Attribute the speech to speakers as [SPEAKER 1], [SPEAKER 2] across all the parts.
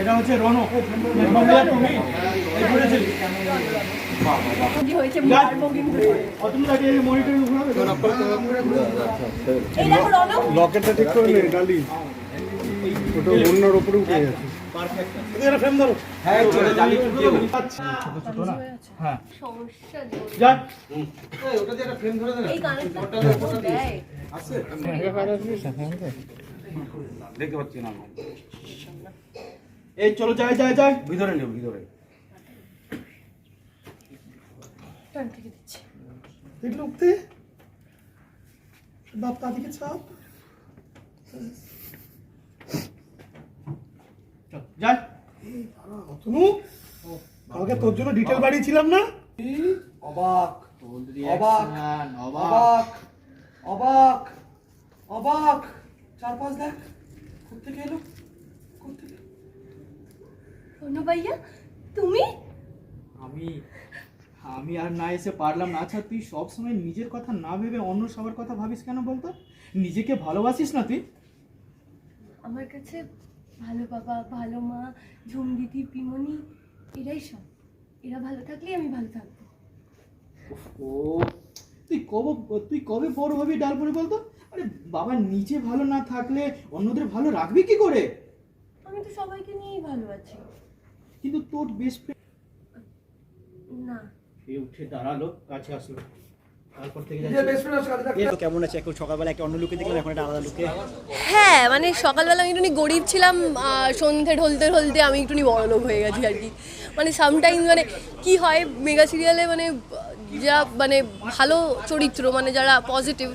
[SPEAKER 1] এটা
[SPEAKER 2] হচ্ছে বাংলা এই
[SPEAKER 3] লকেটটা ঠিক করে নে ডালি। ওটা অন্যর উপরে উঠে
[SPEAKER 4] হ্যাঁ
[SPEAKER 2] আচ্ছা। হ্যাঁ।
[SPEAKER 4] দেখতে পাচ্ছি না।
[SPEAKER 2] এই চলো যাই যাই যাই।
[SPEAKER 4] ভিতরে নেব ভিতরে।
[SPEAKER 1] থেকে
[SPEAKER 2] উঠতে? বাপ তাদিকে চাপ। চল, যাই। অতনু। কালকে তোর জন্য ডিটেল বাড়িয়েছিলাম না?
[SPEAKER 4] অবাক। অবাক। অবাক। অবাক। অবাক। চার পাঁচ লাখ কোথেকে এলো?
[SPEAKER 1] অনু ভাইয়া তুমি?
[SPEAKER 2] আমি আমি আর না এসে পারলাম না। আচ্ছা তুই সব সময় নিজের কথা না ভেবে অন্য সবার কথা ভাবিস কেন বলতো? নিজেকে ভালোবাসিস না তুই?
[SPEAKER 1] আমার কাছে ভালো বাবা ভালো মা ঝুম দিদি পিমনি এরাই সব। এরা ভালো থাকলেই আমি ভালো থাকব।
[SPEAKER 2] ও তুই কবে তুই কবে বড় হবি ডাল পরে বলতো? আরে বাবা নিজে ভালো না থাকলে অন্যদের ভালো রাখবি কি করে?
[SPEAKER 1] আমি তো সবাইকে নিয়েই ভালো আছি
[SPEAKER 2] কিন্তু তোর বেস্ট ফ্রেন্ড
[SPEAKER 1] না।
[SPEAKER 2] সে উঠে দাঁড়াল কাছে আসলো।
[SPEAKER 5] কেমন আছে? এখন সকালবেলা একটা অন্য লুকে দেখলাম এখন একটা আলাদা লুকে
[SPEAKER 1] হ্যাঁ মানে সকালবেলা আমি একটু গরিব ছিলাম ঢলতে ঢলতে আমি একটুখানি বড় লোক হয়ে গেছি আর কি। মানে সামটাইম মানে কি হয় মেগা সিরিয়ালে মানে যা মানে ভালো চরিত্র মানে যারা পজিটিভ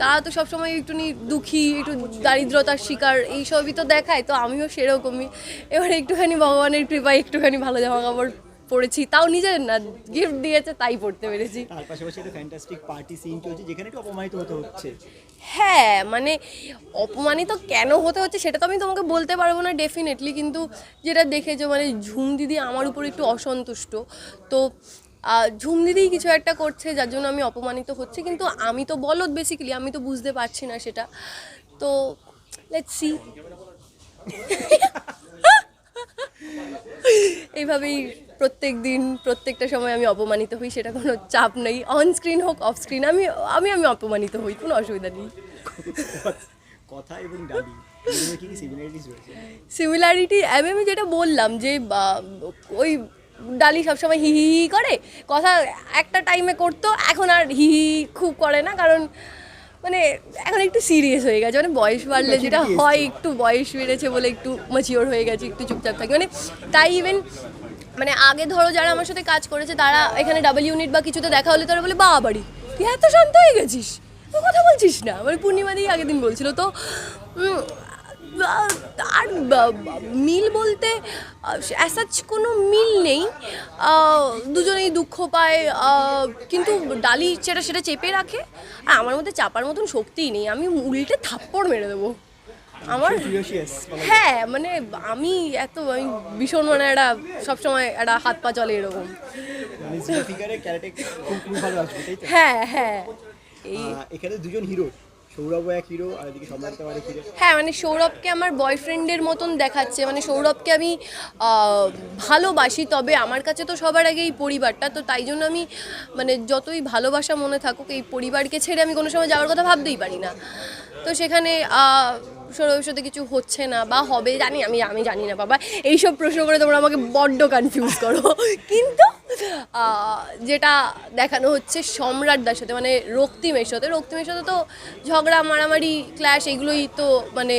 [SPEAKER 1] তারা তো সবসময় একটুখানি দুঃখী একটু দারিদ্রতার শিকার এইসবই তো দেখায় তো আমিও সেরকমই। এবার একটুখানি ভগবানের কৃপায় একটুখানি ভালো জামা কাপড় পরেছি তাও নিজের না গিফট দিয়েছে তাই পড়তে পেরেছি।
[SPEAKER 5] তার পাশাপাশি একটা ফ্যান্টাস্টিক পার্টি সিন চলছে যেখানে একটু অপমানিত হতে হচ্ছে?
[SPEAKER 1] হ্যাঁ মানে অপমানিত কেন হতে হচ্ছে সেটা তো আমি তোমাকে বলতে পারব না ডেফিনেটলি কিন্তু যেটা দেখেছ মানে ঝুম দিদি আমার উপর একটু অসন্তুষ্ট। তো ঝুম দিদি কিছু একটা করছে যার জন্য আমি অপমানিত হচ্ছে। কিন্তু আমি তো বলদ বেসিক্যালি আমি তো বুঝতে পারছি না সেটা। তো লেটস সি এইভাবেই প্রত্যেক দিন প্রত্যেকটা সময় আমি অপমানিত হই সেটা কোনো চাপ নেই। অন স্ক্রিন হোক অফ স্ক্রিন আমি আমি আমি অপমানিত হই কোনো অসুবিধা নেই।
[SPEAKER 5] কথা এবং রয়েছে?
[SPEAKER 1] সিমিলারিটি আমি আমি যেটা বললাম যে বা, ওই ডালি সবসময় হি হি হি করে। কথা একটা টাইমে করতো এখন আর হি হি খুব করে না কারণ মানে এখন একটু সিরিয়াস হয়ে গেছে। মানে বয়স বাড়লে যেটা হয় একটু বয়স বেড়েছে বলে একটু ম্যাচিওর হয়ে গেছে একটু চুপচাপ থাকে। মানে তাই ইভেন মানে আগে ধরো যারা আমার সাথে কাজ করেছে তারা এখানে ডাবল ইউনিট বা কিছুতে দেখা হলে তারা বলে বাবা বাড়ি তুই এত শান্ত হয়ে গেছিস? তুই কথা বলছিস না? মানে পূর্ণিমা দিয়ে আগের দিন বলছিল। তো আর মিল বলতে অ্যাসাচ কোনো মিল নেই। দুজনেই দুঃখ পায় কিন্তু ডালি সেটা সেটা চেপে রাখে। আর আমার মধ্যে চাপার মতন শক্তিই নেই। আমি উল্টে থাপ্পড় মেরে দেবো। আমার হ্যাঁ মানে আমি এত আমি ভীষণ মানে একটা সবসময় একটা হাত পা চলে এরকম।
[SPEAKER 5] মানে
[SPEAKER 1] হ্যাঁ হ্যাঁ। এই
[SPEAKER 5] এখানে দুজন হিরো
[SPEAKER 1] হ্যাঁ মানে সৌরভকে আমার বয়ফ্রেন্ডের মতন দেখাচ্ছে। মানে সৌরভকে আমি ভালোবাসি, তবে আমার কাছে তো সবার আগে এই পরিবারটা। তো তাই জন্য আমি মানে যতই ভালোবাসা মনে থাকুক, এই পরিবারকে ছেড়ে আমি কোনো সময় যাওয়ার কথা ভাবতেই পারি না। তো সেখানে সৌরভের সাথে কিছু হচ্ছে না বা হবে, জানি আমি আমি জানি না, বাবা। এইসব প্রশ্ন করে তোমরা আমাকে বড্ড কনফিউজ করো। কিন্তু যেটা দেখানো হচ্ছে সম্রাটদার সাথে মানে রক্তিমের সাথে। রক্তিমের সাথে তো ঝগড়া মারামারি ক্ল্যাশ এগুলোই তো মানে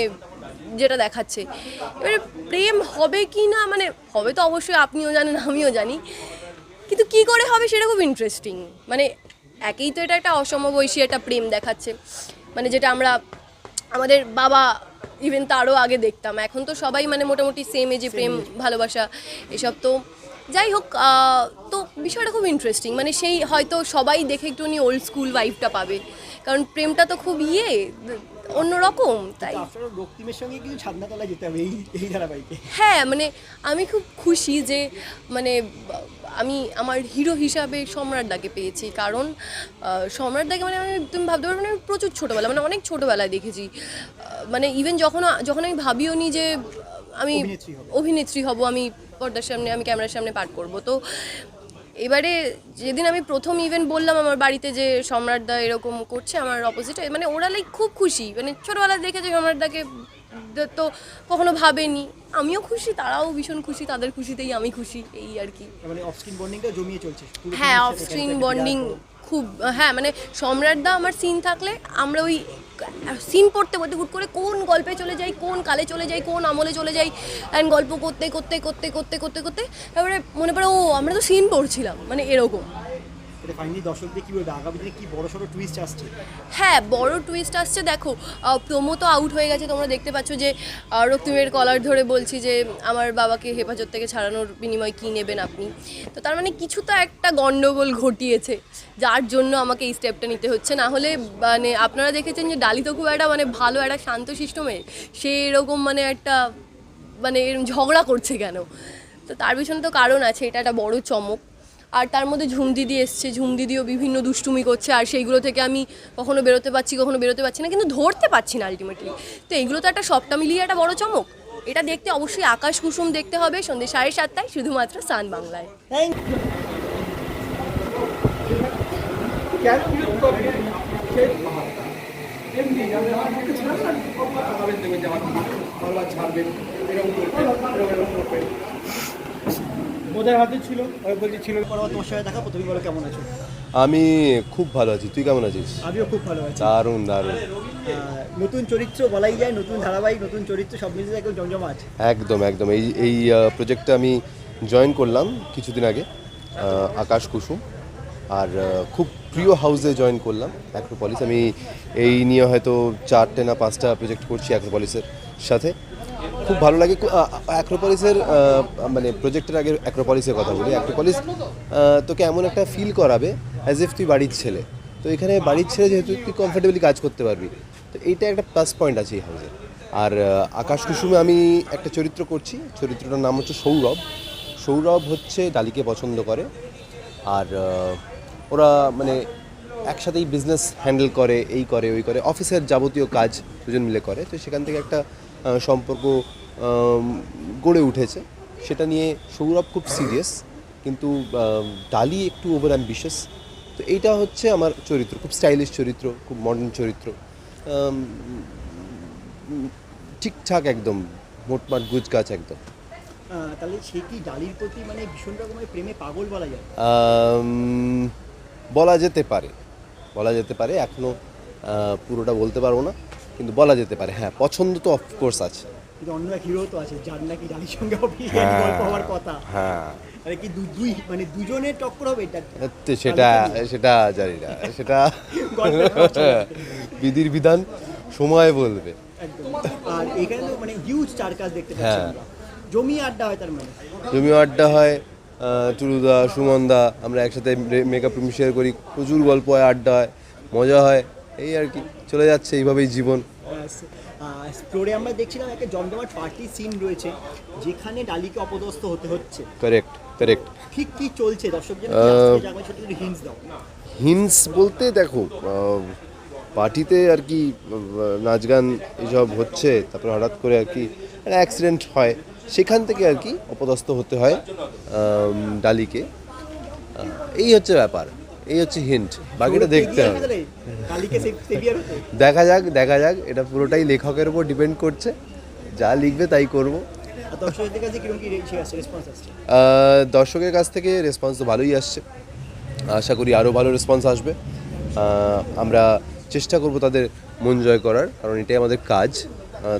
[SPEAKER 1] যেটা দেখাচ্ছে। এবারে প্রেম হবে কি না মানে হবে তো অবশ্যই আপনিও জানেন আমিও জানি। কিন্তু কি করে হবে সেটা খুব ইন্টারেস্টিং মানে একেই তো এটা একটা অসমবয়সী একটা প্রেম দেখাচ্ছে। মানে যেটা আমরা আমাদের বাবা ইভেন তারও আগে দেখতাম। এখন তো সবাই মানে মোটামুটি সেম এজে প্রেম ভালোবাসা এসব তো যাই হোক তো বিষয়টা খুব ইন্টারেস্টিং মানে সেই হয়তো সবাই দেখে একটু উনি ওল্ড স্কুল ওয়াইফটা পাবে। কারণ প্রেমটা তো খুব ইয়ে অন্যরকম তাই। হ্যাঁ মানে আমি খুব খুশি যে মানে আমি আমার হিরো হিসাবে সম্রাটদাকে পেয়েছি। কারণ সম্রাটদাকে মানে আমি তুমি ভাবতে পারো মানে প্রচুর ছোটোবেলা মানে অনেক ছোটোবেলায় দেখেছি। মানে ইভেন যখন যখন আমি ভাবিও নি যে আমি
[SPEAKER 5] অভিনেত্রী হব
[SPEAKER 1] আমি পর্দার সামনে আমি ক্যামেরার সামনে পাঠ করব। তো এবারে যেদিন আমি প্রথম ইভেন্ট বললাম আমার বাড়িতে যে সম্রাটদা এরকম করছে আমার অপোজিটে মানে ওরা লাইক খুব খুশি। মানে ছোটোবেলায় দেখেছে সম্রাটদাকে দ- তো কখনো ভাবেনি। আমিও খুশি তারাও ভীষণ খুশি তাদের খুশিতেই আমি খুশি এই আর কি।
[SPEAKER 5] মানে অফ স্ক্রিন বন্ডিংটা জমিয়ে চলছে।
[SPEAKER 1] হ্যাঁ অফ স্ক্রিন বন্ডিং। খুব হ্যাঁ মানে সম্রাটদা আমার সিন থাকলে আমরা ওই সিন পড়তে পড়তে হুট করে কোন গল্পে চলে যাই, কোন কালে চলে যাই, কোন আমলে চলে যাই অ্যান্ড গল্প করতে করতে করতে করতে করতে করতে, তারপরে মনে পড়ে, ও, আমরা তো সিন পড়ছিলাম মানে এরকম। হ্যাঁ বড় টুইস্ট আসছে। দেখো প্রমো তো আউট হয়ে গেছে। তোমরা দেখতে পাচ্ছ যে রক্তিমের কলার ধরে বলছি যে, আমার বাবাকে হেফাজত থেকে ছাড়ানোর বিনিময়ে কী নেবেন আপনি? তো তার মানে কিছু তো একটা গণ্ডগোল ঘটিয়েছে, যার জন্য আমাকে এই স্টেপটা নিতে হচ্ছে। না হলে মানে আপনারা দেখেছেন যে ডালি তো খুব একটা মানে ভালো একটা শান্তশিষ্ট মেয়ে। সে এরকম মানে একটা মানে এরম ঝগড়া করছে কেন? তো তার পিছনে তো কারণ আছে, এটা একটা বড় চমক। আর তার মধ্যে ঝুম দিদি এসছে, ঝুম দিদিও বিভিন্ন দুষ্টুমি করছে আর সেইগুলো থেকে আমি কখনো বেরোতে পারছি, কখনো বেরোতে পারছি না, কিন্তু ধরতে পারছি না আলটিমেটলি তো এগুলো তো একটা সবটা মিলিয়ে একটা বড় চমক। এটা দেখতে অবশ্যই আকাশ কুসুম দেখতে হবে সন্ধ্যে সাড়ে সাতটায়, শুধুমাত্র সান বাংলায়।
[SPEAKER 4] এরকম এরকম
[SPEAKER 2] ওদের হাতে ছিল? আমি বলছি ছিল।
[SPEAKER 5] তোমার সাথে দেখা তুমি বলো কেমন আছো?
[SPEAKER 6] আমি খুব ভালো আছি। তুই কেমন আছিস?
[SPEAKER 5] আমিও খুব ভালো আছি।
[SPEAKER 6] দারুণ দারুণ।
[SPEAKER 5] নতুন চরিত্র বলাই যায় নতুন ধারাবাহিক নতুন চরিত্র সব মিলিয়ে একদম জমজমাট।
[SPEAKER 6] একদম একদম। এই এই প্রজেক্টে আমি জয়েন করলাম কিছুদিন আগে আকাশ কুসুম। আর খুব প্রিয় হাউসে জয়েন করলাম অ্যাক্রোপলিস আমি এই নিয়ে হয়তো চারটে না পাঁচটা প্রজেক্ট করছি অ্যাক্রোপলিসের সাথে। খুব ভালো লাগে। অ্যাক্রোপলিসের মানে প্রজেক্টের আগে অ্যাক্রোপলিসের কথা বলি। অ্যাক্রোপলিস তোকে এমন একটা ফিল করাবে অ্যাজ ইফ তুই বাড়ির ছেলে। তো এখানে বাড়ির ছেলে যেহেতু তুই কমফোর্টেবলি কাজ করতে পারবি। তো এইটা একটা প্লাস পয়েন্ট আছে এই হাউসে আর আকাশ কুসুমে আমি একটা চরিত্র করছি। চরিত্রটার নাম হচ্ছে সৌরভ। সৌরভ হচ্ছে ডালিকে পছন্দ করে। আর ওরা মানে একসাথেই বিজনেস হ্যান্ডেল করে, এই করে, ওই করে। অফিসের যাবতীয় কাজ দুজন মিলে করে। তো সেখান থেকে একটা সম্পর্ক গড়ে উঠেছে। সেটা নিয়ে সৌরভ খুব সিরিয়াস কিন্তু ডালি একটু ওভার অ্যাম্বিশাস তো এইটা হচ্ছে আমার চরিত্র খুব স্টাইলিশ চরিত্র খুব মডার্ন চরিত্র। ঠিকঠাক একদম মোটমাট গুজ গাছ একদম।
[SPEAKER 5] তাহলে সে কি ডালির প্রতি মানে ভীষণ রকমের প্রেমে পাগল বলা যায়?
[SPEAKER 6] বলা যেতে পারে। বলা যেতে পারে এখনও পুরোটা বলতে পারব না। কিন্তু বলা যেতে পারে হ্যাঁ পছন্দ তো অফকোর্স আছে।
[SPEAKER 5] কিন্তু অন্য এক হিরো তো আছে যার নাকি ডালির সঙ্গে
[SPEAKER 6] হ্যাঁ।
[SPEAKER 5] গল্প হওয়ার কথা।
[SPEAKER 6] হ্যাঁ।
[SPEAKER 5] মানে কি দুই মানে দুজনের টক্কর হবে এটা?
[SPEAKER 6] সেটা সেটা জানি না সেটা। বিধির বিধান সময় বলবে।
[SPEAKER 5] আর এখানে তো মানে হিউজ চার কাজ দেখতে পাচ্ছি
[SPEAKER 6] হ্যাঁ।
[SPEAKER 5] জমি আড্ডা হয় তার মানে?
[SPEAKER 6] জমি আড্ডা হয় আহ, সুমনদা আমরা একসাথে মেকআপ রুম শেয়ার করি প্রচুর গল্প হয় আড্ডা হয় মজা হয়। এই আর কি চলে যাচ্ছে এইভাবেই জীবন।
[SPEAKER 5] স্টোরে আমরা দেখছিলাম একটা জমজমাট পার্টি সিন রয়েছে যেখানে ডালিকে অপদস্থ হতে হচ্ছে।
[SPEAKER 6] কারেক্ট কারেক্ট
[SPEAKER 5] ঠিক কি চলছে? দর্শকদের দাও।
[SPEAKER 6] হিন্স বলতে দেখো পার্টিতে আর কি নাচ গান এসব হচ্ছে তারপর হঠাৎ করে আর কি একটা অ্যাক্সিডেন্ট হয় সেখান থেকে আর কি অপদস্থ হতে হয় ডালিকে। এই হচ্ছে ব্যাপার। এই হচ্ছে হিন্ট বাকিটা দেখতে হবে। দেখা যাক দেখা যাক এটা পুরোটাই লেখকের উপর ডিপেন্ড করছে। যা লিখবে তাই করব। দর্শকের কাছ থেকে রেসপন্স তো ভালোই আসছে। আশা করি আরও ভালো রেসপন্স আসবে। আমরা চেষ্টা করব তাদের মন জয় করার কারণ এটাই আমাদের কাজ।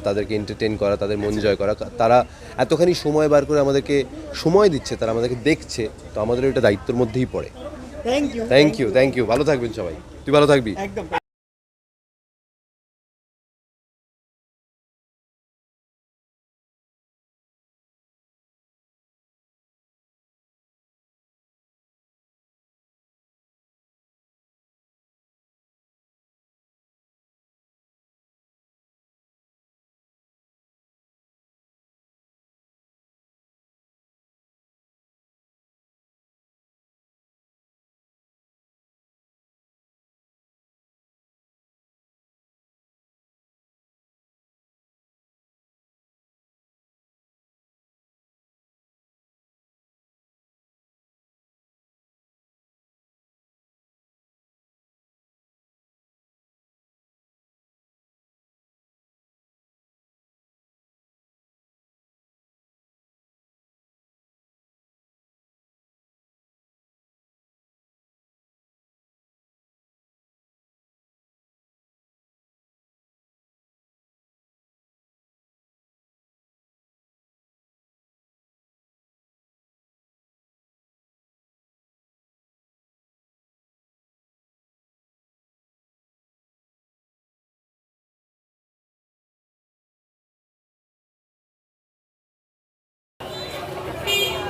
[SPEAKER 6] তাদেরকে এন্টারটেন করা তাদের মন জয় করা। তারা এতখানি সময় বার করে আমাদেরকে সময় দিচ্ছে তারা আমাদেরকে দেখছে তো আমাদের এটা দায়িত্বের মধ্যেই পড়ে।
[SPEAKER 5] Thank you
[SPEAKER 6] thank you thank you ভালো থাকবেন সবাই। তুই ভালো থাকবি।
[SPEAKER 5] একদম।